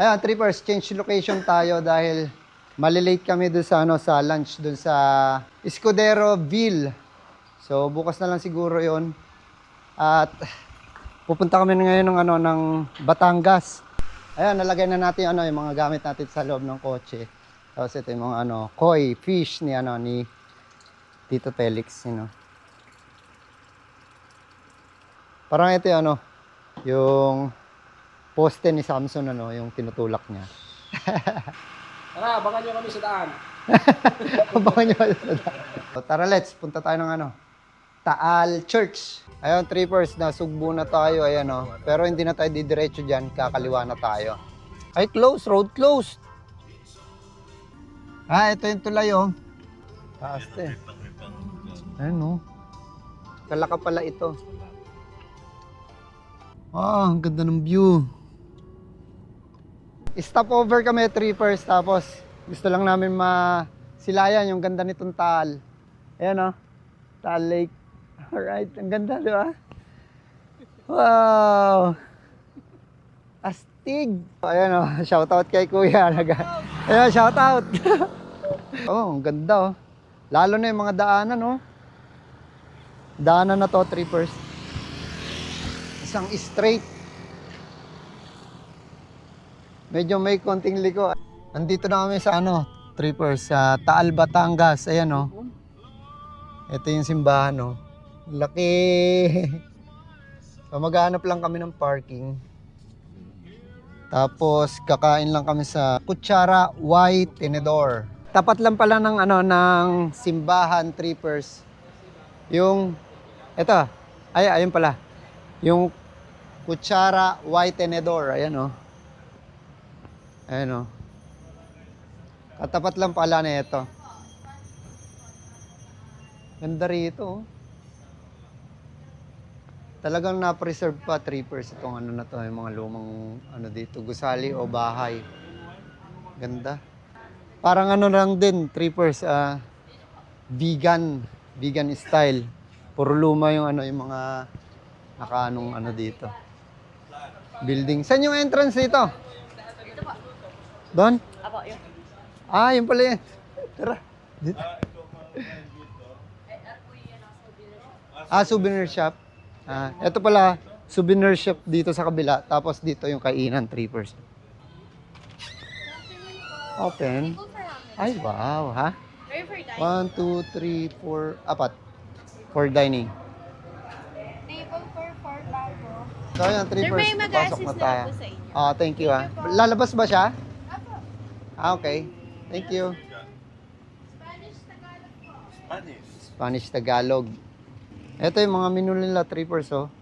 Ayan, trippers, change location tayo dahil malilate kami dun sa, ano, sa lunch dun sa Escudero Ville. So, bukas na lang siguro yon At pupunta kami ngayon ng, ano, ng Batangas. Ayan, nalagay na natin ano, yung mga gamit natin sa loob ng kotse. Tapos ito yung mga ano, koi, fish ni, ano, ni Tito Felix. You know. Parang ito yung ano, yung poste ni Samson, ano, yung tinutulak niya. Tara, abangan nyo kami sa daan. Abangan nyo kayo sa daan. So, Tara, let's. Punta tayo ng ano. Taal Church. Ayun, trippers, nasugbo na tayo. Ayan, oh. Pero hindi na tayo didiretso dyan. Kakaliwa na tayo. Ay, close. Road closed. Ah, ito yung tulay, oh. Taas eh. Ayun, oh. Kalaka pala ito. Ah, ang ganda ng view. Stop over kami, trippers. Tapos, gusto lang namin masilayan yung ganda nitong Taal. Ayan, oh. Taal Lake. Alright, ang ganda, di ba? Wow! Astig! Ayan, oh. Shoutout kay Kuya. Naga- Ayan, shoutout! oh, ang ganda, oh. Lalo na yung mga daanan, oh. Daanan na to, trippers. Isang straight. Medyo may konting liko. Nandito na kami sa ano, trippers, sa Taal, Batangas. Ayan, oh. Ito yung simbahan, oh. Laki. So, maghanap lang kami ng parking. Tapos, kakain lang kami sa Kutsara Y Tenedor. Tapat lang pala ng ano ng simbahan trippers. Yung eto, ay ayun pala. Yung Kutsara Y Tenedor, ayan oh. Ayan oh. Katapat lang pala na ito. Ganda rito oh. Talagang na-preserve pa trippers itong ano na to, yung mga lumang ano dito, gusali o bahay. Ganda. Parang ano lang din, trippers, ah, vegan, vegan style. Puro luma yung ano, yung mga nakaanong ano dito. Building. Saan yung entrance dito? Doon? Apo, yun. Ah, yun pala yun. Tara. Dito. Ah, souvenir shop. Ah, ito pala, souvenir shop dito sa kabila. Tapos dito yung kainan, trippers. Open. Ay, wow, ha? One, two, three, four, apat. For dining. Table for four bago. So, trippers. may Pasok mag-assist na tayo. ako sa inyo. Ah, thank you, ah. Lalabas ba siya? Ah, okay. Thank you. Spanish, Tagalog po. Spanish Tagalog. Ito yung mga menu nila, trippers, oh.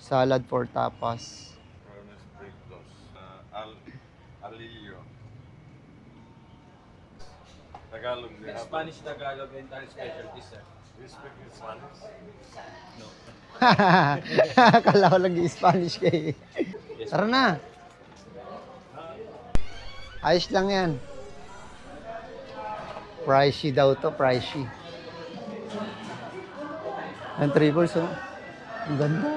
Salad for tapas. Pranes fritos. Uh, al alillo. Tagalog. They have Spanish, Tagalog, and Thai specialties, sir. You speak in Spanish? Akala ko lagi-Spanish kay. Tara na. Ayos lang yan. Pricey daw to, pricey. Ang trippers, oh. Ang ganda.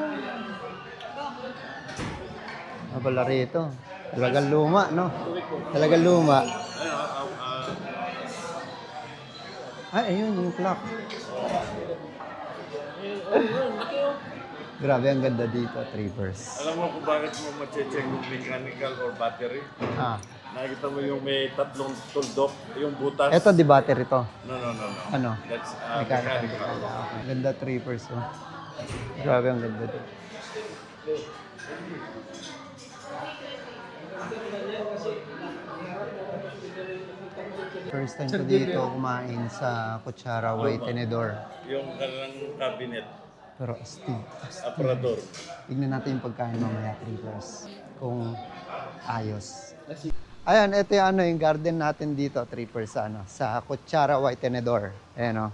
Ah, pala rito. Talagang luma, no? Talagang luma. Ay, ayun, yung clock. Grabe, ang ganda dito, trippers. Alam mo kung bakit mo mache-check yung mechanical or battery? Ah, Nakikita mo yung may tatlong tuldok, yung butas. eto di battery to. No, no, no, no. Ano? That's uh, Mechanical. mechanical. Okay. Ganda trippers, oh. Grabe, ang ganda. First time ko dito kumain sa Kutsara Way Tenedor. Yung kanilang cabinet, Pero astig. astig. aparador. Tignan natin yung pagkain mamaya, trippers. Kung ayos. Ayan, ito yung, ano, yung garden natin dito, trippers, ano, sa Kutsara White Tenedor. Ayan, o.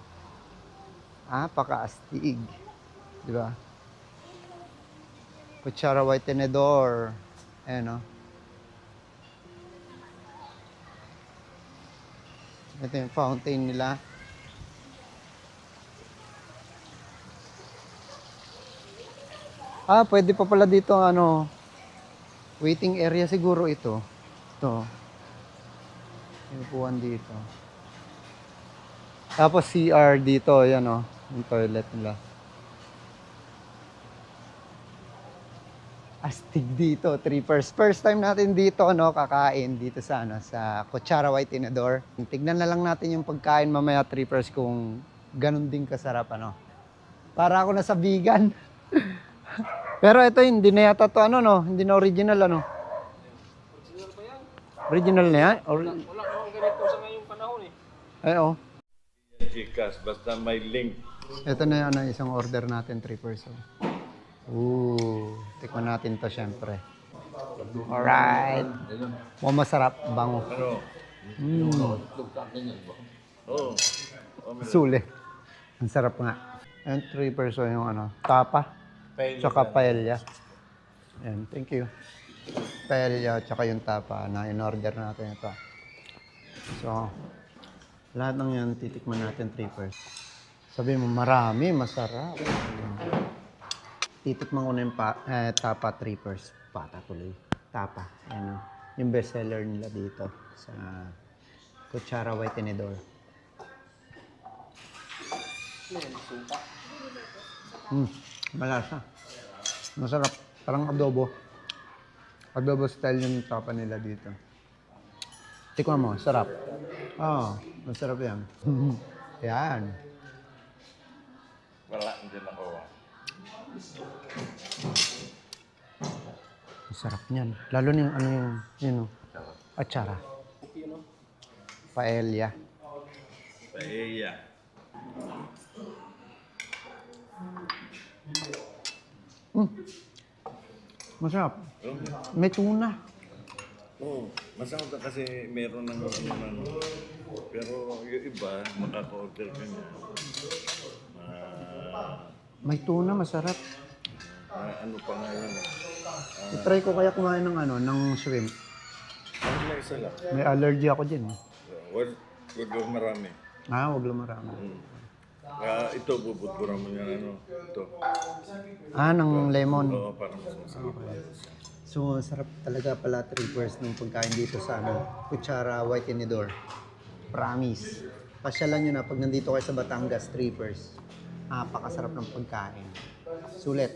Ah, paka-astig. Di ba? Kutsara White Tenedor. Ayan, o. Ito yung fountain nila. Ah, pwede pa pala dito ano Waiting area siguro ito. Ito. Yung upuan dito. Tapos CR dito, yan o. Yung toilet nila. Astig dito, trippers. First time natin dito, no, kakain dito sa, ano, sa Kutsara White Inador. Tignan na lang natin yung pagkain mamaya, trippers, kung ganun din kasarap, ano. Para ako nasa vegan. Pero ito, hindi na yata to, ano, no? Hindi na original, ano. Original na yan? Or- Wala akong ganito sa ngayong panahon eh. Ay, oh. Gcash, basta may link. Ito na yung ano, isang order natin, 3 person. Ooh, tikman natin to syempre. Alright. Mukhang masarap, bango. Ano? Mm, Oo. sulit. Ang sarap nga. Ayan, 3 person yung ano, tapa, tsaka paella. Ayan, thank you. Paella, tsaka yung tapa na in-order natin ito. So, lahat ng yan, titikman natin 3 person. Sabi mo, marami, masarap. Titikman ko na yung pa, eh, tapa trippers. Pata tuloy. Tapa. Ano, yung best seller nila dito sa Kutsara White Tenedor. Hmm, malasa. Masarap. Parang adobo. Adobo style yung tapa nila dito. Tikman mo, sarap. Oo, oh, masarap yan. yan. Wala, hindi na ako. Masarap niyan. Lalo na yung ano yung, yun o, atsara. Paella. Paella. Masarap. May tuna. Oo, masarap na kasi meron ng ano ng... Pero yung iba, makaka-order ka niya. Ah, May tuna, masarap. ah, ano pa nga yun? I-try ko kaya kumain ng ano, ng shrimp. Ano lang isa lang? May allergy ako dyan. Eh. Wag, marami. Ah, wag lang marami. Hmm. Ah, ito, bubudburan mo yan, ano, ito. Ah, ng lemon. Oo, para mas masarap. So, sarap talaga pala trippers ng pagkain dito sa ano, Kutsara White Tenedor. Promise. Pasyalan nyo na pag nandito kayo sa Batangas, trippers. Napakasarap ng pagkain. Sulit.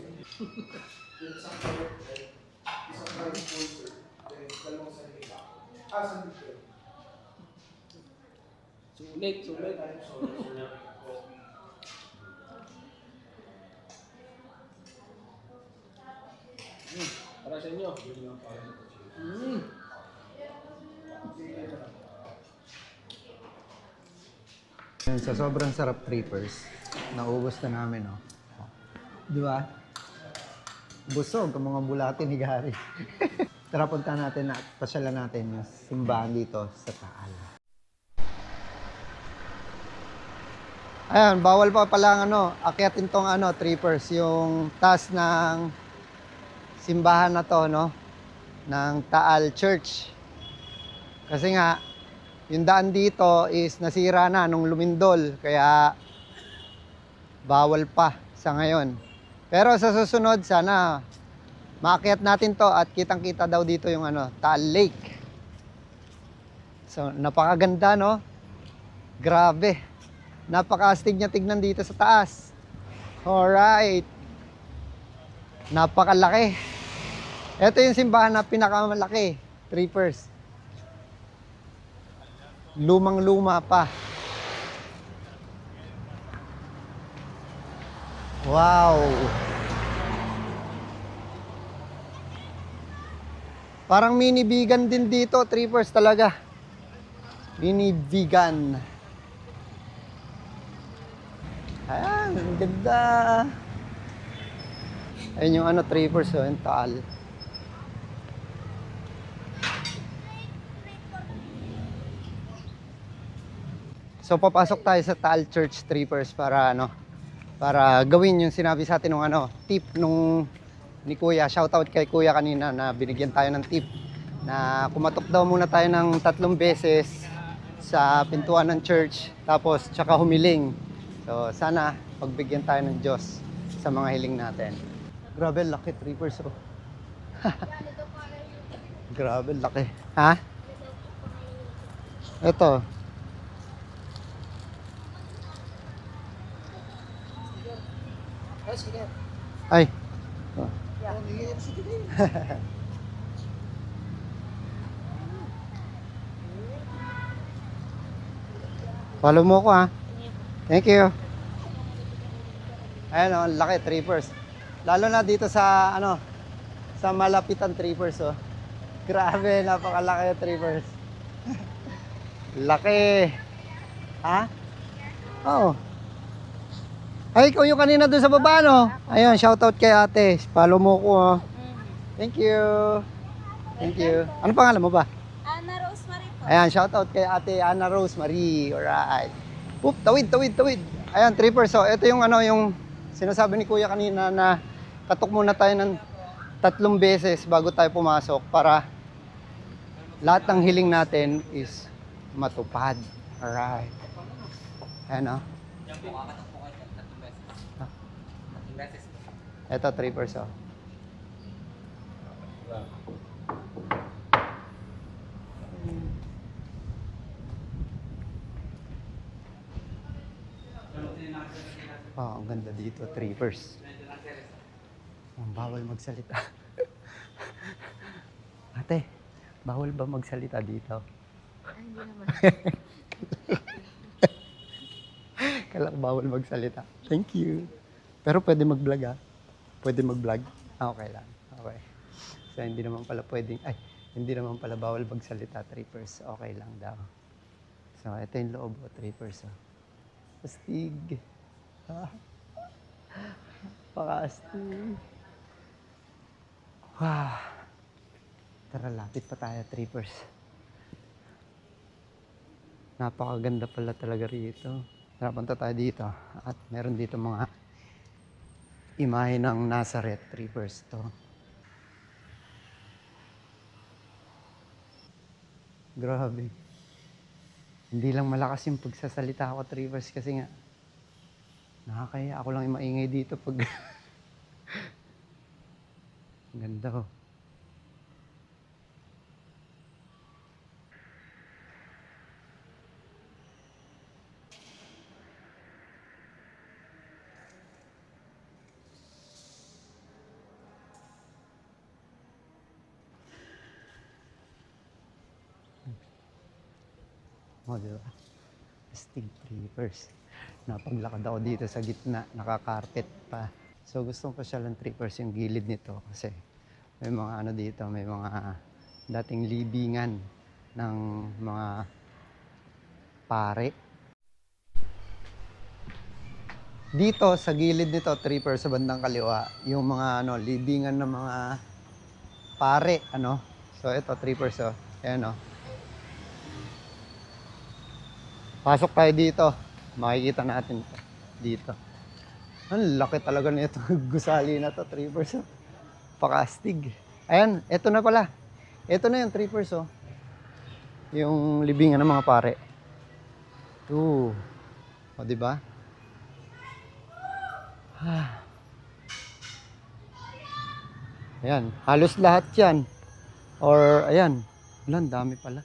Sulit, sulit. Para sa inyo. Hmm. Yan, sa sobrang sarap trippers, naubos na namin, no? Di ba? Busog ang mga bulati ni Gary. Tara punta natin at pasyalan natin yung simbahan dito sa Taal. Ayan, bawal pa pala ano, akyatin tong ano, trippers, yung taas ng simbahan na to, no? Ng Taal Church. Kasi nga, yung daan dito is nasira na nung lumindol, kaya bawal pa sa ngayon. Pero sa susunod, sana maakyat natin to at kitang-kita daw dito yung ano, Taal Lake. So, napakaganda, no? Grabe. Napaka-astig niya tignan dito sa taas. Alright. Napakalaki. Ito yung simbahan na pinakamalaki. Trippers. Lumang-luma pa. Wow. Parang mini vegan din dito, trippers talaga. Mini vegan. Ayan, ang ganda. Ayun yung ano, trippers, oh, yung taal. So papasok tayo sa Taal Church Trippers para ano para gawin yung sinabi sa atin ng ano tip nung ni Kuya. Shoutout kay Kuya kanina na binigyan tayo ng tip na kumatok daw muna tayo ng tatlong beses sa pintuan ng church tapos tsaka humiling. So sana pagbigyan tayo ng Diyos sa mga hiling natin. Grabe, lucky trippers oh. Grabe, laki. Ha? Ito. Ay. Oh. Follow mo ko ha. Thank you. Ayan o, ang laki, trippers. Lalo na dito sa, ano, sa malapitan trippers oh. Grabe, napakalaki trippers. laki. Ha? Oo. Ay, ikaw yung kanina doon sa baba, no? Ayun, shoutout kay ate. Follow mo ko, oh. Thank you. Thank you. Ano pangalan mo ba? Ana Rosemary po. Ayan, shoutout kay ate Ana Rose Marie. Alright. Oop, tawid, tawid, tawid. Ayan, trippers. So, ito yung ano, yung sinasabi ni kuya kanina na katok muna tayo ng tatlong beses bago tayo pumasok para lahat ng hiling natin is matupad. Alright. Ayan, oh. Ito, trippers, oh. Oh, ang ganda dito, trippers. Ang bawal magsalita. Ate, bawal ba magsalita dito? Hindi naman. Kailangan bawal magsalita. Thank you. Pero pwede mag-vlog ah. Pwede mag-vlog? Ah, okay lang. Okay. So, hindi naman pala pwedeng, ay, hindi naman pala bawal magsalita, trippers. Okay lang daw. So, ito yung loob o, trippers. Oh. Astig. Ah. Paka-astig. Wow. Tara, lapit pa tayo, trippers. Napakaganda pala talaga rito. Tara, punta tayo dito. At meron dito mga imahe ng Nazareth Trippers to. Grabe. Hindi lang malakas yung pagsasalita ako, Trippers, kasi nga nakakaya ako lang yung maingay dito pag ganda oh. O, di ba? Astig trippers. Napaglakad ako dito sa gitna, nakakarpet pa. So gusto ko siya lang trippers yung gilid nito kasi may mga ano dito, may mga dating libingan ng mga pare. Dito sa gilid nito, trippers sa bandang kaliwa, yung mga ano, libingan ng mga pare, ano. So ito, trippers, oh. Ayan, oh. Pasok tayo dito. Makikita natin to dito. Ang laki talaga nito. Gusali na to, trippers. Oh. Pakastig. Ayan, eto na pala. Eto na yung trippers, oh. Yung libingan ng mga pare. Oo. O, di ba? Ah. Ayan, halos lahat yan. Or, ayan, ang dami pala.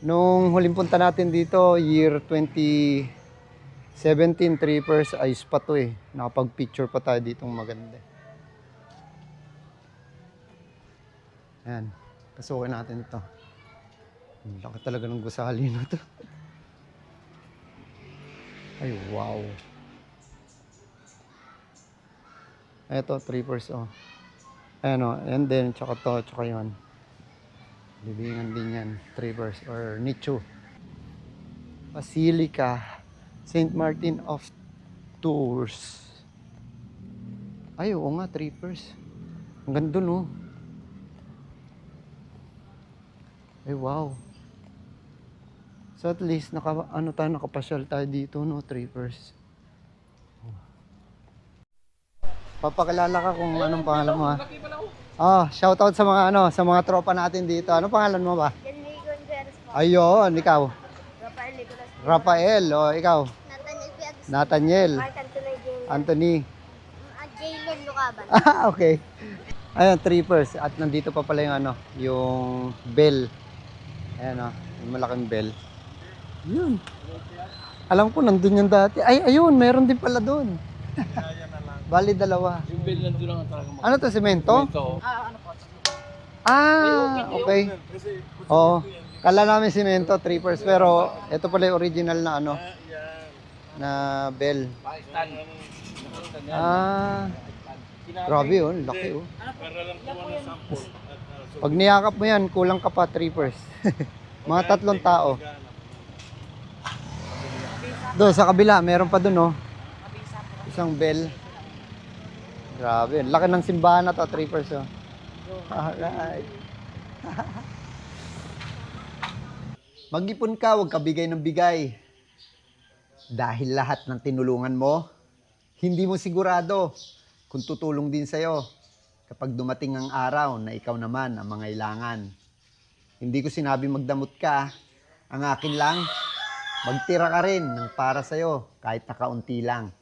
Nung huling punta natin dito, year 2017, trippers, ayos pa to eh. Nakapag-picture pa tayo ditong maganda. Ayan, pasukin natin ito. Ang laki talaga ng gusali na to. Ay, wow. Ito, trippers, oh. Ayan, oh. And then, tsaka to, tsaka yun. Libingan din yan, Trivers or Nicho. Basilica, St. Martin of Tours. Ay, oo nga, Trivers. Ang ganda, no? Ay, wow. So at least, naka, ano tayo, nakapasyal tayo dito, no, Trivers. Papakilala ka kung anong pangalan mo, ha? Oh. Oh, shoutout sa mga ano, sa mga tropa natin dito. Ano pangalan mo ba? Janley Gonzalez po. Ayun, ikaw. Rafael Nicolas. Rafael, o ikaw. Nathaniel P. Agustin. Nathaniel, Mark Anthony J. Anthony. Ah, Jaylon Lucaban. Ah, okay. Ayan, trippers. At nandito pa pala yung ano, yung bell. Ayan o, yung malaking bell. Yun. Alam ko, nandun yung dati. Ay, ayun, meron din pala doon. Bali, dalawa. Yung bill nandun lang talaga mo. Ano to, semento? Ito. Ah, okay. Oo. Kala namin semento, trippers. Pero, ito pala yung original na ano, na bell. Ah, grabe yun. Laki oh. Pag niyakap mo yan, kulang ka pa, trippers. Mga tatlong tao. Doon, sa kabila, meron pa doon, oh. Isang bell. Grabe, laki ng simbahan na to, trippers, oh. Alright. Mag-ipon ka, huwag ka bigay ng bigay. Dahil lahat ng tinulungan mo, hindi mo sigurado kung tutulong din sa'yo kapag dumating ang araw na ikaw naman ang mangailangan. Hindi ko sinabi magdamot ka. Ang akin lang, magtira ka rin ng para sa'yo kahit na kaunti lang.